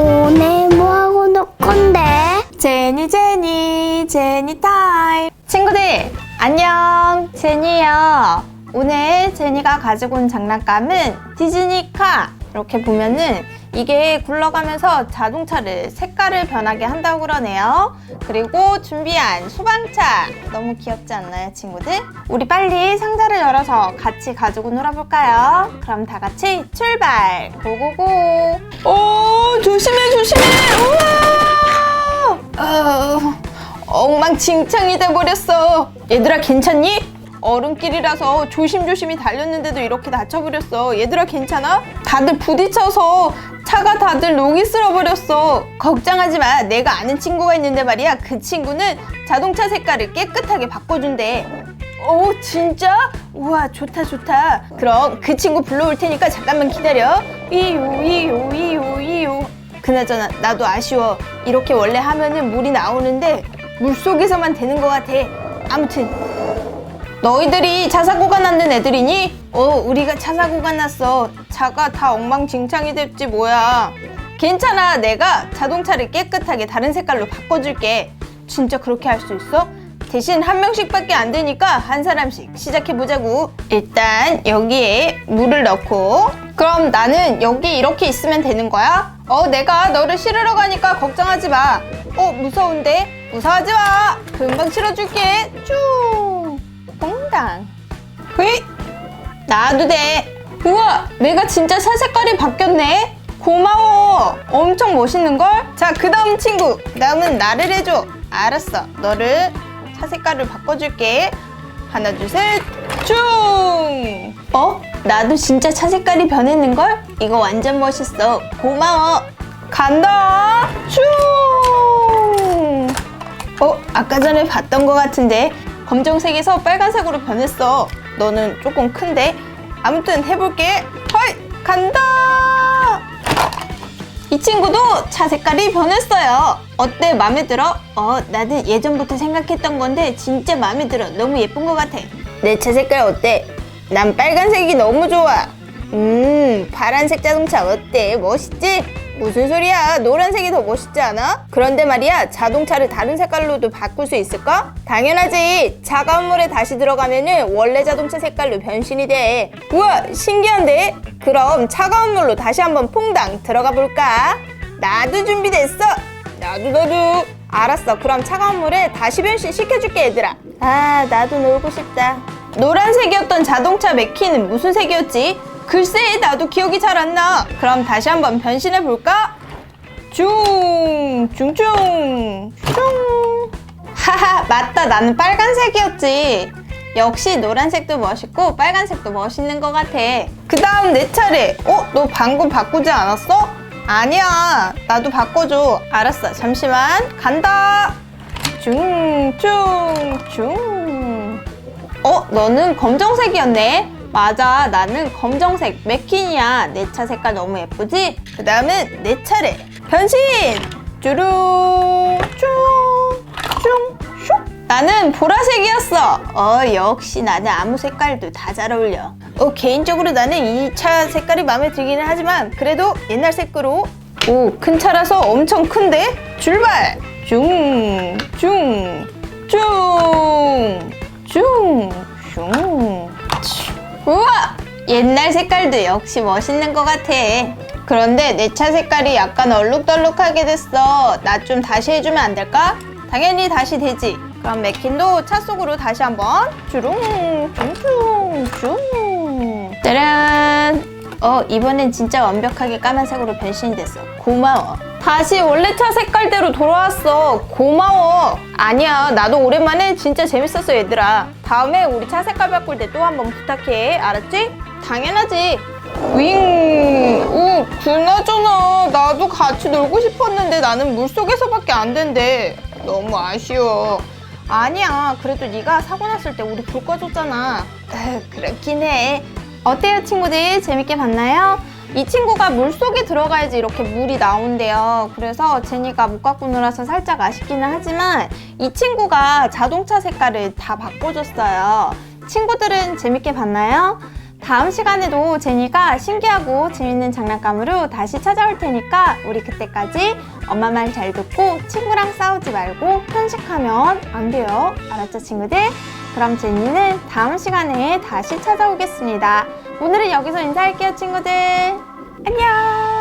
오늘 뭐하고 놀 건데? 제니 제니 제니 타임. 친구들 안녕. 제니예요. 오늘 제니가 가지고 온 장난감은 디즈니카. 이렇게 보면은 이게 굴러가면서 자동차를 색깔을 변하게 한다고 그러네요 그리고 준비한 소방차 너무 귀엽지 않나요 친구들? 우리 빨리 상자를 열어서 같이 가지고 놀아볼까요? 그럼 다 같이 출발 고고고 오 조심해 조심해 우와 어, 엉망진창이 돼버렸어. 얘들아 괜찮니? 얼음길이라서 조심조심히 달렸는데도 이렇게 다쳐버렸어. 얘들아 괜찮아? 다들 부딪혀서 차가 다들 녹이 쓸어버렸어. 걱정하지 마. 내가 아는 친구가 있는데 말이야. 그 친구는 자동차 색깔을 깨끗하게 바꿔준대. 오 진짜? 우와 좋다 좋다. 그럼 그 친구 불러올 테니까 잠깐만 기다려. 이요 이요 이요 이요. 그나저나 나도 아쉬워. 이렇게 원래 하면은 물이 나오는데 물 속에서만 되는 것 같아. 아무튼 너희들이 차 사고가 났는 애들이니? 어, 우리가 차 사고가 났어. 차가 다 엉망진창이 됐지 뭐야. 괜찮아. 내가 자동차를 깨끗하게 다른 색깔로 바꿔줄게. 진짜 그렇게 할 수 있어? 대신 한 명씩밖에 안 되니까 한 사람씩 시작해 보자고. 일단 여기에 물을 넣고 그럼 나는 여기 이렇게 있으면 되는 거야? 어, 내가 너를 실으러 가니까 걱정하지 마. 어, 무서운데? 무서워하지 마. 금방 실어줄게. 쭉. 나도 돼. 우와, 내가 진짜 차 색깔이 바뀌었네. 고마워. 엄청 멋있는 걸? 자, 그 다음 친구. 다음은 나를 해줘. 알았어. 너를 차 색깔을 바꿔줄게. 하나, 둘, 셋. 쭉. 어? 나도 진짜 차 색깔이 변했는 걸? 이거 완전 멋있어. 고마워. 간다. 쭉. 어? 아까 전에 봤던 것 같은데 검정색에서 빨간색으로 변했어. 너는 조금 큰데? 아무튼 해볼게. 헐! 간다! 이 친구도 차 색깔이 변했어요. 어때? 마음에 들어? 어, 나는 예전부터 생각했던 건데 진짜 마음에 들어. 너무 예쁜 것 같아. 내 차 색깔 어때? 난 빨간색이 너무 좋아. 음, 파란색 자동차 어때? 멋있지? 무슨 소리야? 노란색이 더 멋있지 않아? 그런데 말이야, 자동차를 다른 색깔로도 바꿀 수 있을까? 당연하지. 차가운 물에 다시 들어가면은 원래 자동차 색깔로 변신이 돼. 우와, 신기한데? 그럼 차가운 물로 다시 한번 퐁당 들어가 볼까? 나도 준비됐어. 나도 나도. 알았어. 그럼 차가운 물에 다시 변신 시켜줄게 얘들아. 아, 나도 놀고 싶다. 노란색이었던 자동차 메키는 무슨 색이었지? 글쎄, 나도 기억이 잘 안 나. 그럼 다시 한번 변신해 볼까? 중, 중중, 슝. 하하, 맞다. 나는 빨간색이었지. 역시 노란색도 멋있고 빨간색도 멋있는 것 같아. 그 다음 내 차례. 어? 너 방금 바꾸지 않았어? 아니야. 나도 바꿔줘. 알았어. 잠시만. 간다. 중, 중, 중. 어? 너는 검정색이었네? 맞아. 나는 검정색 맥킨이야. 내 차 색깔 너무 예쁘지? 그 다음은 내 차례. 변신! 쭈루, 쭈, 쭈, 슉. 나는 보라색이었어. 어, 역시 나는 아무 색깔도 다 잘 어울려. 어, 개인적으로 나는 이 차 색깔이 마음에 들기는 하지만 그래도 옛날 색으로 오, 큰 차라서 엄청 큰데? 출발! 중, 중, 중, 중, 중. 우와! 옛날 색깔도 역시 멋있는 것 같아. 그런데 내 차 색깔이 약간 얼룩덜룩하게 됐어. 나 좀 다시 해주면 안 될까? 당연히 다시 되지. 그럼 맥킨도 차 속으로 다시 한번 주룽, 중중, 중. 짜란! 어, 이번엔 진짜 완벽하게 까만색으로 변신이 됐어. 고마워. 다시 원래 차 색깔대로 돌아왔어. 고마워. 아니야, 나도 오랜만에 진짜 재밌었어, 얘들아. 다음에 우리 차 색깔 바꿀 때 또 한번 부탁해. 알았지? 당연하지. 윙, 오, 그나저나 나도 같이 놀고 싶었는데 나는 물속에서밖에 안 된대. 너무 아쉬워. 아니야, 그래도 네가 사고 났을 때 우리 불 꺼줬잖아. 그렇긴 해. 어때요, 친구들? 재밌게 봤나요? 이 친구가 물 속에 들어가야지 이렇게 물이 나온대요. 그래서 제니가 못 갖고 놀아서 살짝 아쉽기는 하지만 이 친구가 자동차 색깔을 다 바꿔줬어요. 친구들은 재밌게 봤나요? 다음 시간에도 제니가 신기하고 재밌는 장난감으로 다시 찾아올 테니까 우리 그때까지 엄마 말 잘 듣고 친구랑 싸우지 말고 편식하면 안 돼요. 알았죠, 친구들? 그럼 제니는 다음 시간에 다시 찾아오겠습니다. 오늘은 여기서 인사할게요, 친구들. 안녕!